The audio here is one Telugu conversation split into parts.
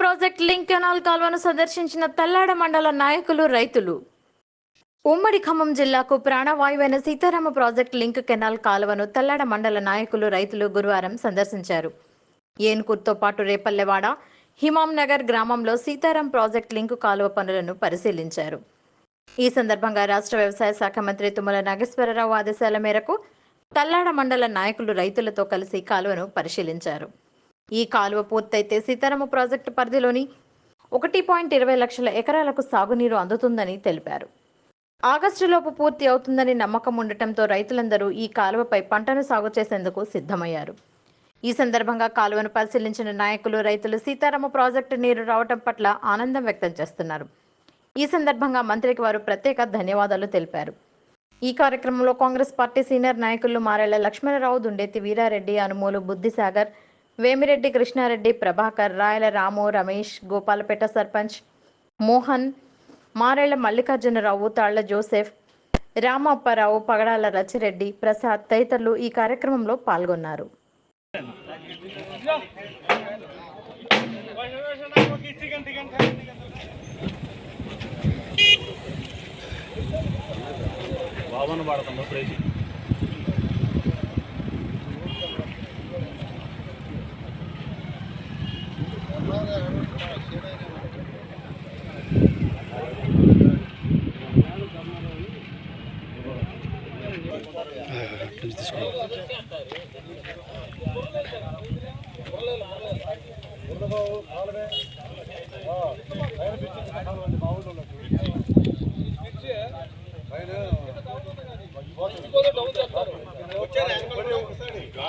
ప్రాజెక్ట్ లింక్ కెనాల్ కాల్వను సందర్శించిన తల్లాడ మండల నాయకులు రైతులు. ఉమ్మడి ఖమ్మం జిల్లాకు ప్రాణవాయువైన సీతారామ ప్రాజెక్ట్ లింక్ కెనాల్ కాలువను తల్లాడ మండల నాయకులు రైతులు గురువారం సందర్శించారు. ఏన్కూర్తో పాటు రేపల్లెవాడ హిమాం నగర్ గ్రామంలో సీతారాం ప్రాజెక్ట్ లింక్ కాలువ పనులను పరిశీలించారు. ఈ సందర్భంగా రాష్ట్ర వ్యవసాయ శాఖ మంత్రి తుమ్మల నాగేశ్వరరావు ఆదేశాల మేరకు తల్లాడ మండల నాయకులు రైతులతో కలిసి కాలువను పరిశీలించారు. ఈ కాలువ పూర్తయితే సీతారామ ప్రాజెక్టు పరిధిలోని ఒకటి పాయింట్ ఇరవై లక్షల ఎకరాలకు సాగునీరు అందుతుందని తెలిపారు. ఆగస్టులోపు పూర్తి అవుతుందని నమ్మకం ఉండటంతో రైతులందరూ ఈ కాలువపై పంటను సాగు చేసేందుకు సిద్ధమయ్యారు. ఈ సందర్భంగా కాలువను పరిశీలించిన నాయకులు రైతులు సీతారామ ప్రాజెక్టు నీరు రావటం పట్ల ఆనందం వ్యక్తం చేస్తున్నారు. ఈ సందర్భంగా మంత్రికి వారు ప్రత్యేక ధన్యవాదాలు తెలిపారు. ఈ కార్యక్రమంలో కాంగ్రెస్ పార్టీ సీనియర్ నాయకులు మారేళ్ళ లక్ష్మణరావు దుండేతి వీరారెడ్డి అనుమూలు బుద్ధిసాగర్ వేమిరెడ్డి కృష్ణారెడ్డి ప్రభాకర్ రాయల రాము రమేష్ గోపాలపేట సర్పంచ్ మోహన్ మారేళ్ళ మల్లికార్జునరావు తాళ్ళ జోసెఫ్ రామప్పారావు పగడాల రచిరెడ్డి ప్రసాద్ తదితరులు ఈ కార్యక్రమంలో పాల్గొన్నారు. బాబాను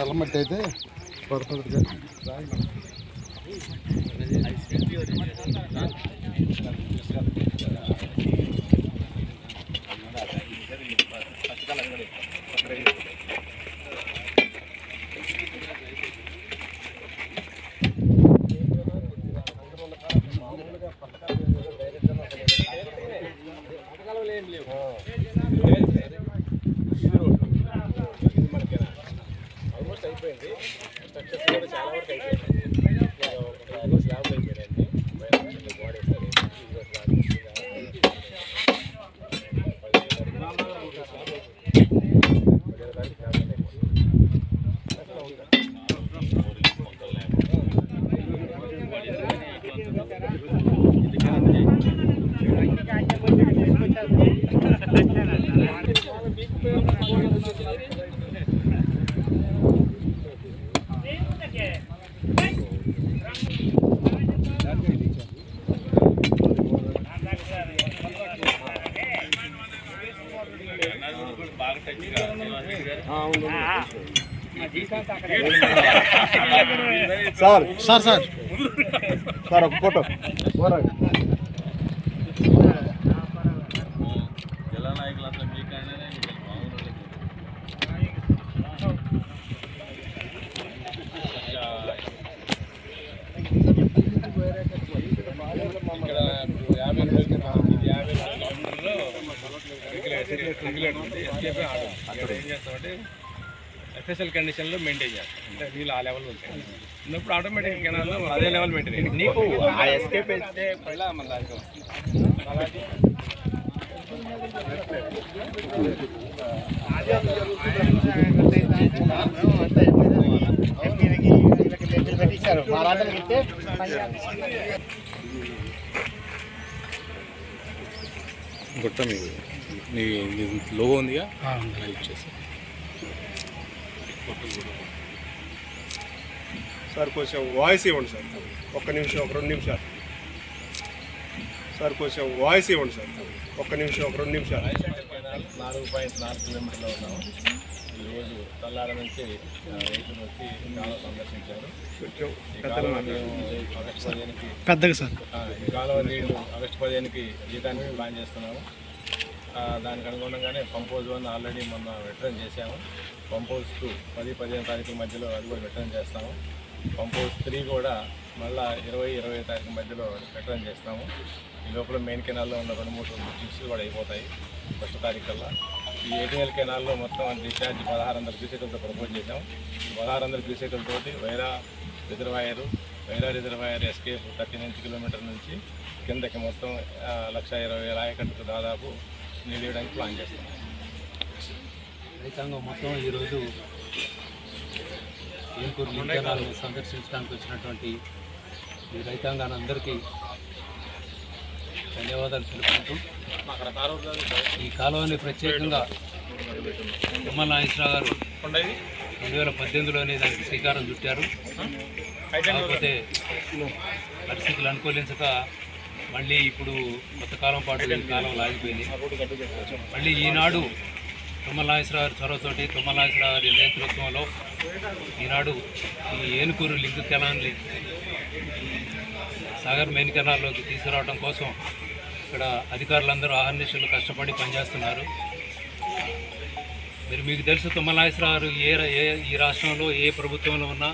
చూడండి మట్టి అయితే పడుతుంది ఆల్మోస్ట్ కూడా చాలా వరకు అయిపోయింది ఒక స్లాబ్ అయిపోయిందండి body sir sir sir. Sir ఒక ఫోటో. జిల్లా నాయకులు ఇక్కడ యాభై రోజులు యాభై కిలోమీటర్లో ఉంది ఎస్కేపీ అక్కడ ఏం చేస్తామంటే ఎఫ్ఎస్ఎల్ కండిషన్లో మెయింటైన్ చేస్తాం. అంటే నీళ్ళు ఆ లెవెల్ ఉంటాయి. ఉన్నప్పుడు ఆటోమేటిక్ కెనాల్లో అదే లెవెల్ మెయింటైన్ నీకు ఆ ఎస్కేప్ అయితే మళ్ళీ మన గుట్ట మీ నీ నీ లోగో ఉందిగా? అది సార్ కొంచెం వాయిస్ ఇవ్వండి సార్. ఒక్క నిమిషం ఒక రెండు నిమిషాలు. సార్ కొంచెం వాయిస్ ఇవ్వండి సార్. ఒక్క నిమిషం ఒక రెండు నిమిషాలు. నాలుగు పాయింట్ నాలుగు కిలోమీటర్లో ఉన్నాము ఈరోజు తల్లాడ నుంచి రైతులు వచ్చి కాలువ సందర్శించారు. ఆగస్టు పదిహేనుకి పెద్దగా సార్. ఆ, ఈ కాలువ నీళ్ళు ఆగస్టు పదిహేనుకి జీతానికి ప్లాన్ చేస్తున్నాము. ఆ, దానికి అనుగుణంగానే పంపోజ్ వన్ ఆల్రెడీ మొన్న రిటర్న్ చేశాము. పంపోజ్ టూ పది పదిహేను తారీఖుల మధ్యలో అది కూడా రిటర్న్ చేస్తాము. పంపోజ్ త్రీ కూడా మళ్ళీ ఇరవై ఇరవై తారీఖు మధ్యలో రిటర్న్ చేస్తాము. ఈ లోపల మెయిన్ కెనాల్లో ఉన్న రెండు మూడు బ్రిడ్జెస్ కూడా అయిపోతాయి ఫస్ట్ తారీఖు కల్లా ఈ ఏటీఎల్ కెనాల్లో మొత్తం డిశ్చార్జ్ పదహారు వందల క్యూసెక్లతో ప్రపోజ్ చేశాం పదహారు వందల క్యూసెక్లతోటి Wyra reservoir Wyra reservoir escape thirty nine kilometre నుంచి కిందకి మొత్తం లక్ష ఇరవై వేల ఆయకట్టుకు దాదాపు నిలియడానికి ప్లాన్ చేస్తాం. రైతాంగం మొత్తం ఈరోజు ఏనుకూరు లింగనాలను సందర్శించడానికి వచ్చినటువంటి ఈ రైతాంగాన్ని అందరికీ ధన్యవాదాలు తెలుపుకుంటూ ఈ కాలువని ప్రత్యేకంగా తుమ్మల నాగేశ్వరరావు గారు రెండు వేల పద్దెనిమిదిలోనే దానికి శ్రీకారం చుట్టారు. కాకపోతే పరిస్థితులు అనుకూలించక మళ్ళీ ఇప్పుడు కొత్త కాలం పాటు ఈ కాలం లాగిపోయింది. మళ్ళీ ఈనాడు తుమ్మల నాగేశ్వరరావు గారి చొరవతోటి తుమ్మల నాగేశ్వరరావు గారి నేతృత్వంలో ఈనాడు ఈ ఏనుకూరు లింక్ కెనాల్ని సాగర్ మెయిన్ కెనాల్లోకి తీసుకురావడం కోసం ఇక్కడ అధికారులందరూ ఆహర్నిశలు కష్టపడి పనిచేస్తున్నారు. మీరు మీకు తెలుసు తుమ్మల ఏ ఏ ఈ రాష్ట్రంలో ఏ ప్రభుత్వంలో ఉన్నా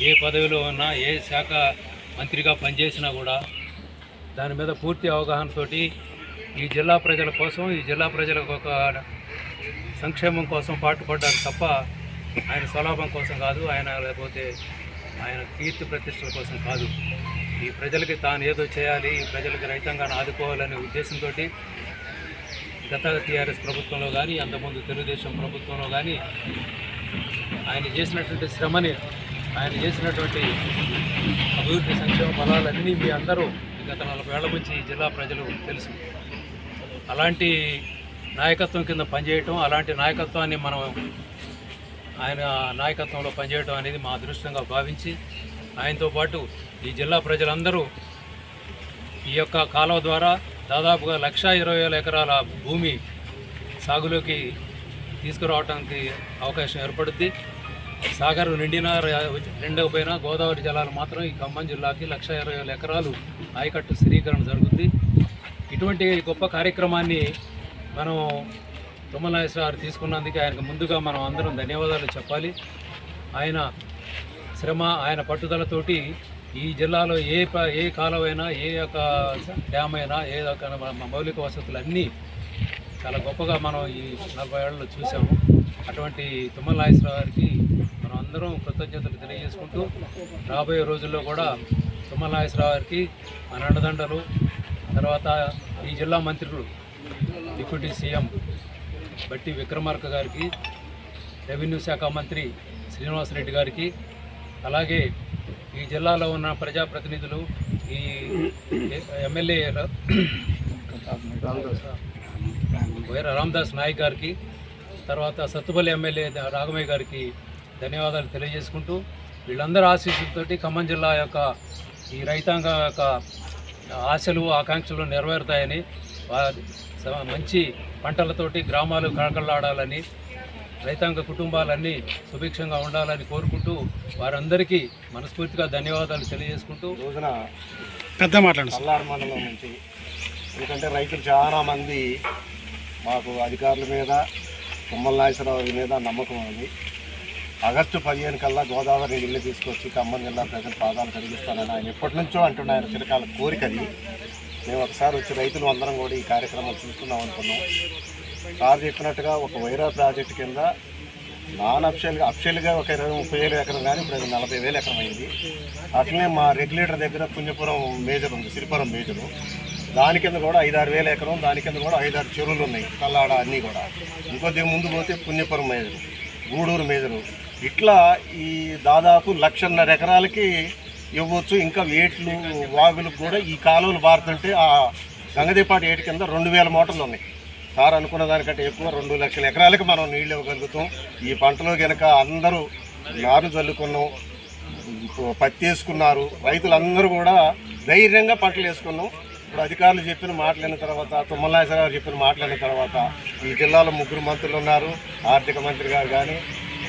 ఏ పదవిలో ఉన్నా ఏ శాఖ మంత్రిగా పనిచేసినా కూడా దాని మీద పూర్తి అవగాహనతోటి ఈ జిల్లా ప్రజల కోసం ఈ జిల్లా ప్రజలకు ఒక సంక్షేమం కోసం పాటుపడ్డారు తప్ప ఆయన స్వలాభం కోసం కాదు ఆయన లేకపోతే ఆయన కీర్తి ప్రతిష్టల కోసం కాదు. ఈ ప్రజలకి తాను ఏదో చేయాలి ఈ ప్రజలకి రైతాంగాన్ని ఆదుకోవాలనే ఉద్దేశంతో గత టీఆర్ఎస్ ప్రభుత్వంలో కానీ అంతకుముందు తెలుగుదేశం ప్రభుత్వంలో కానీ ఆయన చేసినటువంటి శ్రమని ఆయన చేసినటువంటి అభివృద్ధి సంక్షేమ ఫలాలన్నీ మీ అందరూ గత నలభై ఏళ్ళ నుంచి జిల్లా ప్రజలు తెలుసు. అలాంటి నాయకత్వం కింద పనిచేయటం అలాంటి నాయకత్వాన్ని మనం ఆయన నాయకత్వంలో పనిచేయడం అనేది మా అదృష్టంగా భావించి ఆయనతో పాటు ఈ జిల్లా ప్రజలందరూ ఈ యొక్క కాలువ ద్వారా దాదాపుగా లక్ష ఇరవై వేల ఎకరాల భూమి సాగులోకి తీసుకురావడానికి అవకాశం ఏర్పడుద్ది. సాగర్ నిండిన నిండకపోయినా గోదావరి జలాలు మాత్రం ఈ ఖమ్మం జిల్లాకి లక్ష ఇరవై వేల ఎకరాలు ఆయకట్టు స్థిరీకరణ జరుగుద్ది. ఇటువంటి గొప్ప కార్యక్రమాన్ని మనం తుమ్మల నాగేశ్వరరావు తీసుకున్నందుకు ఆయనకు ముందుగా మనం అందరం ధన్యవాదాలు చెప్పాలి. ఆయన శ్రమ ఆయన పట్టుదలతోటి ఈ జిల్లాలో ఏ ప- ఏ కాలువైనా ఏ యొక్క డ్యామ్ అయినా ఏ యొక్క మౌలిక వసతులు అన్నీ చాలా గొప్పగా మనం ఈ నలభై ఏళ్ళలో చూసాము అటువంటి తుమ్మల నాగేశ్వరరావు గారికి మనం అందరం కృతజ్ఞతలు తెలియజేసుకుంటూ రాబోయే రోజుల్లో కూడా తుమ్మల నాగేశ్వరరావు గారికి మన అండదండలు తర్వాత ఈ జిల్లా మంత్రులు డిప్యూటీ సీఎం బట్టి విక్రమార్క గారికి రెవెన్యూ శాఖ మంత్రి శ్రీనివాసరెడ్డి గారికి అలాగే ఈ జిల్లాలో ఉన్న ప్రజాప్రతినిధులు ఈ ఎమ్మెల్యే ర- వైర రామదాస్ నాయక్ గారికి తర్వాత సత్తుపల్లి ఎమ్మెల్యే రాఘమయ్య గారికి ధన్యవాదాలు తెలియజేసుకుంటూ వీళ్ళందరూ ఆశీస్సులతోటి ఖమ్మం జిల్లా యొక్క ఈ రైతాంగం యొక్క ఆశలు ఆకాంక్షలు నెరవేరుతాయని మంచి పంటలతోటి గ్రామాలు కళకళలాడాలని రైతాంగ కుటుంబాలన్నీ సుభిక్షంగా ఉండాలని కోరుకుంటూ వారందరికీ మనస్ఫూర్తిగా ధన్యవాదాలు తెలియజేసుకుంటూ రోజున పెద్ద మాట్లాడండి పల్లారు మండలం నుంచి ఎందుకంటే రైతులు చాలా మంది మాకు అధికారుల మీద తుమ్మల నాగేశ్వరరావు మీద నమ్మకం ఉంది. ఆగస్టు పదిహేను కల్లా గోదావరి నీళ్ళు తీసుకొచ్చి ఖమ్మం జిల్లా ప్రజల పాదాలు కలిగిస్తానని ఆయన ఎప్పటి నుంచో అంటున్నారు. చిరకాల కోరికది మేము ఒకసారి వచ్చి రైతులు అందరం కూడా ఈ కార్యక్రమం చూసుకుందాం అనుకున్నాం. సార్ చెప్పినట్టుగా ఒక వైరా ప్రాజెక్టు కింద నాన్ అఫిషియల్గా అఫిషియల్గా ఒక ఇరవై ముప్పై వేలు ఎకరం కానీ ఇప్పుడు అది నలభై వేలు ఎకరం అయింది. అట్లనే మా రెగ్యులేటర్ దగ్గర పుణ్యపురం మేజర్ ఉంది సిరిపురం మేజరు. దాని కింద కూడా ఐదారు వేల ఎకరం దాని కింద కూడా ఐదారు చెరువులు ఉన్నాయి కల్లాడ అన్నీ కూడా. ఇంకొద్ది ముందు పోతే పుణ్యపురం మేజరు గూడూరు మేజరు. ఇట్లా ఈ దాదాపు లక్షన్నర ఎకరాలకి ఇవ్వచ్చు. ఇంకా ఏట్లు వాగులకు కూడా ఈ కాలువలు బారుతుంటే ఆ గంగదేపాటి ఏటి కింద రెండు వేల మోటార్లు ఉన్నాయి. సార్ అనుకున్న దానికంటే ఎక్కువ రెండు లక్షల ఎకరాలకు మనం నీళ్ళు ఇవ్వగలుగుతాం. ఈ పంటలో కనుక అందరూ నారు చల్లుకున్నాం పత్తి వేసుకున్నారు రైతులందరూ కూడా ధైర్యంగా పంటలు వేసుకున్నాం. ఇప్పుడు అధికారులు చెప్పిన మాట్లాడిన తర్వాత తుమ్మలనాశ్వరరావు చెప్పిన మాట్లాడిన తర్వాత ఈ జిల్లాలో ముగ్గురు మంత్రులు ఉన్నారు. ఆర్థిక మంత్రి గారు కానీ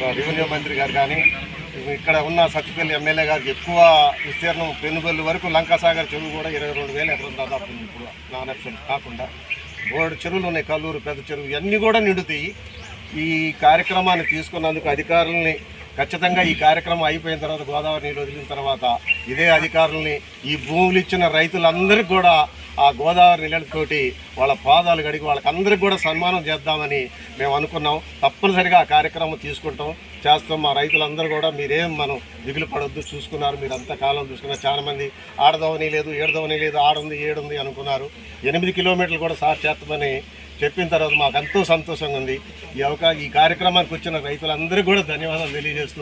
రెవెన్యూ మంత్రి గారు కానీ ఇక్కడ ఉన్న సత్తిపల్లి ఎమ్మెల్యే గారికి ఎక్కువ విస్తీర్ణం పెనుబెల్లి వరకు లంకాసాగర్ చెరువు కూడా ఇరవై రెండు వేల ఎకరం దాదాపు ఇప్పుడు నాన్ కాకుండా. బోర్డు చెరువులు ఉన్నాయి కల్లూరు పెద్ద చెరువు ఇవన్నీ కూడా నిండుతాయి. ఈ కార్యక్రమాన్ని తీసుకున్నందుకు అధికారుల్ని ఖచ్చితంగా ఈ కార్యక్రమం అయిపోయిన తర్వాత గోదావరి నీళ్ళు వదిలిన తర్వాత ఇదే అధికారుల్ని ఈ భూములు ఇచ్చిన రైతులందరికీ కూడా ఆ గోదావరి నీళ్ళతోటి వాళ్ళ పాదాలు కడిగి వాళ్ళకందరికీ కూడా సన్మానం చేద్దామని మేము అనుకున్నాం. తప్పనిసరిగా ఆ కార్యక్రమం తీసుకుంటాం. చేస్తాం. మా రైతులందరూ కూడా మీరేం మనం దిగులు పడొద్దు చూసుకున్నారు. మీరు అంత కాలం చూసుకున్నారు చాలామంది ఆడదవని లేదు ఏడదవని లేదు ఆడుంది ఏడుంది అనుకున్నారు. ఎనిమిది కిలోమీటర్లు కూడా సార్ చేస్తామని చెప్పిన తర్వాత మాకు ఎంతో సంతోషంగా ఉంది. ఈ అవకాశం ఈ కార్యక్రమానికి వచ్చిన రైతులందరికీ కూడా ధన్యవాదాలు తెలియజేస్తూ